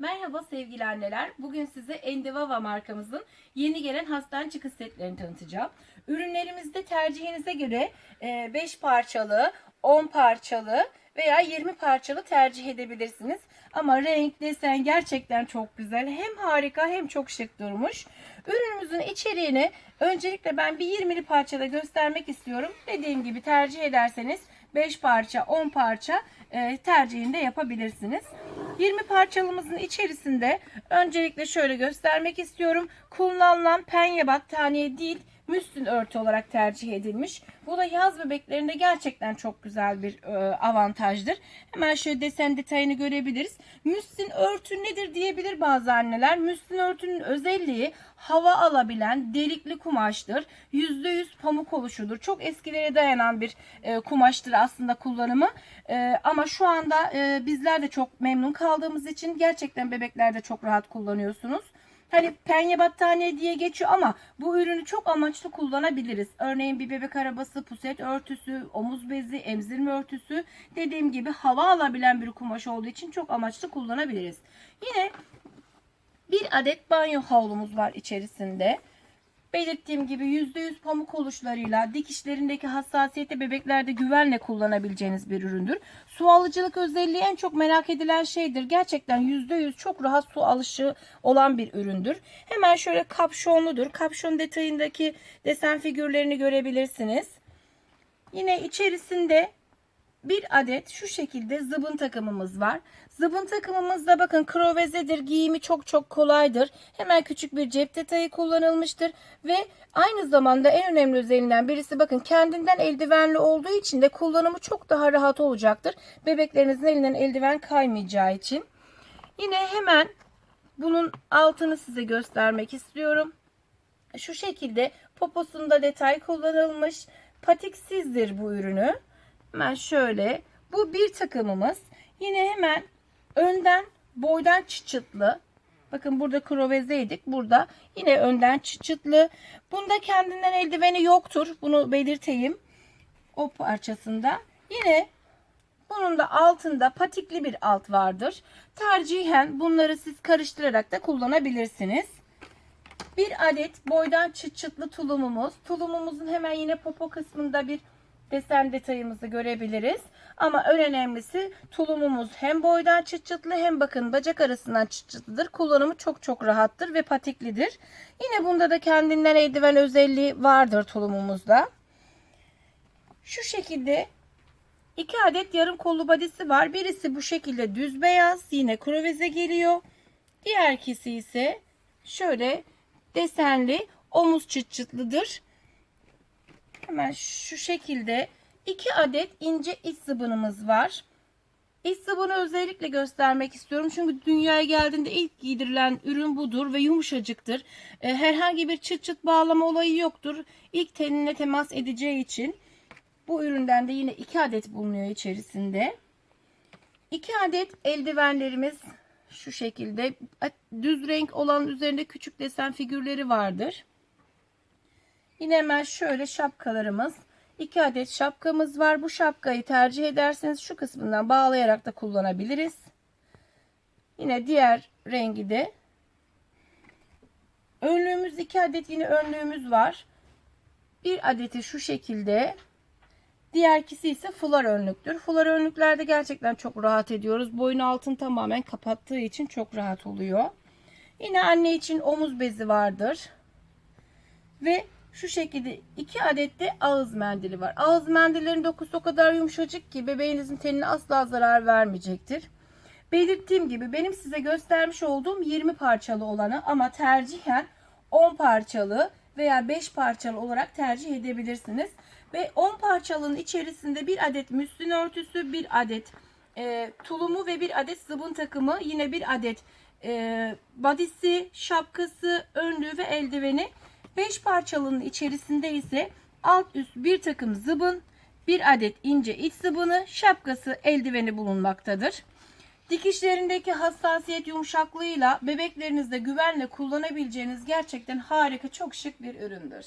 Merhaba sevgili anneler. Bugün size Endivava markamızın yeni gelen hastan çıkış setlerini tanıtacağım. Ürünlerimizde tercihinize göre 5 parçalı, 10 parçalı veya 20 parçalı tercih edebilirsiniz. Ama renk, desen gerçekten çok güzel. Hem harika hem çok şık durmuş. Ürünümüzün içeriğini öncelikle ben bir 20'li parçada göstermek istiyorum. Dediğim gibi tercih ederseniz 5 parça, 10 parça e, tercihinde yapabilirsiniz. 20 parçalımızın içerisinde öncelikle şöyle göstermek istiyorum. Kullanılan penye battaniye değil, müslin örtü olarak tercih edilmiş. Bu da yaz bebeklerinde gerçekten çok güzel bir e, avantajdır. Hemen şöyle desen detayını görebiliriz. Müslin örtü nedir diyebilir bazı anneler. Müslin örtünün özelliği hava alabilen delikli kumaştır. %100 pamuk oluşudur. Çok eskilere dayanan bir e, kumaştır aslında kullanımı. E, ama şu anda e, bizler de çok memnun kaldığımız için gerçekten bebeklerde çok rahat kullanıyorsunuz. Hani penye battaniye diye geçiyor ama bu ürünü çok amaçlı kullanabiliriz. Örneğin bir bebek arabası, puset örtüsü, omuz bezi, emzirme örtüsü dediğim gibi hava alabilen bir kumaş olduğu için çok amaçlı kullanabiliriz. Yine bir adet banyo havlumuz var içerisinde. Belirttiğim gibi %100 pamuk oluşlarıyla dikişlerindeki hassasiyeti bebeklerde güvenle kullanabileceğiniz bir üründür. Su alıcılık özelliği en çok merak edilen şeydir. Gerçekten %100 çok rahat su alışı olan bir üründür. Hemen şöyle kapşonludur. Kapşon detayındaki desen figürlerini görebilirsiniz. Yine içerisinde bir adet şu şekilde zıbın takımımız var. Zıbın takımımızda bakın krovezedir. Giyimi çok çok kolaydır. Hemen küçük bir cep detayı kullanılmıştır. Ve aynı zamanda en önemli özelliğinden birisi bakın kendinden eldivenli olduğu için de kullanımı çok daha rahat olacaktır. Bebeklerinizin elinden eldiven kaymayacağı için. Yine hemen bunun altını size göstermek istiyorum. Şu şekilde poposunda detay kullanılmış. Patiksizdir bu ürünü. Hemen şöyle. Bu bir takımımız. Yine hemen önden boydan çıçıtlı. Bakın burada krovezeydik. Burada yine önden çıçıtlı. Bunda kendinden eldiveni yoktur. Bunu belirteyim. O parçasında. Yine bunun da altında patikli bir alt vardır. Tercihen bunları siz karıştırarak da kullanabilirsiniz. Bir adet boydan çıt çıtlı tulumumuz. Tulumumuzun hemen yine popo kısmında bir desen detayımızı görebiliriz. Ama en önemlisi tulumumuz hem boydan çıt çıtlı hem bakın bacak arasından çıt çıtlıdır. Kullanımı çok çok rahattır ve patiklidir. Yine bunda da kendinden eldiven özelliği vardır tulumumuzda. Şu şekilde iki adet yarım kollu badisi var. Birisi bu şekilde düz beyaz yine kroveze geliyor. Diğer ikisi ise şöyle desenli omuz çıt çıtlıdır. Hemen şu şekilde iki adet ince iç zıbınımız var. İç zıbını özellikle göstermek istiyorum. Çünkü dünyaya geldiğinde ilk giydirilen ürün budur ve yumuşacıktır. E, herhangi bir çıt çıt bağlama olayı yoktur. İlk tenine temas edeceği için bu üründen de yine iki adet bulunuyor içerisinde. İki adet eldivenlerimiz şu şekilde düz renk olan üzerinde küçük desen figürleri vardır. Yine hemen şöyle şapkalarımız. 2 adet şapkamız var. Bu şapkayı tercih ederseniz şu kısmından bağlayarak da kullanabiliriz. Yine diğer rengi de. Önlüğümüz 2 adet yine önlüğümüz var. Bir adeti şu şekilde. Diğer ikisi ise fular önlüktür. Fular önlüklerde gerçekten çok rahat ediyoruz. Boyun altını tamamen kapattığı için çok rahat oluyor. Yine anne için omuz bezi vardır. Ve şu şekilde iki adet de ağız mendili var. Ağız mendillerin dokusu o kadar yumuşacık ki bebeğinizin tenine asla zarar vermeyecektir. Belirttiğim gibi benim size göstermiş olduğum 20 parçalı olanı ama tercihen 10 parçalı veya 5 parçalı olarak tercih edebilirsiniz. Ve 10 parçalının içerisinde bir adet müslin örtüsü, bir adet e, tulumu ve bir adet zıbın takımı, yine bir adet e, badisi, şapkası, önlüğü ve eldiveni 5 parçalının içerisinde ise alt üst bir takım zıbın, bir adet ince iç zıbını, şapkası, eldiveni bulunmaktadır. Dikişlerindeki hassasiyet yumuşaklığıyla bebeklerinizde güvenle kullanabileceğiniz gerçekten harika çok şık bir üründür.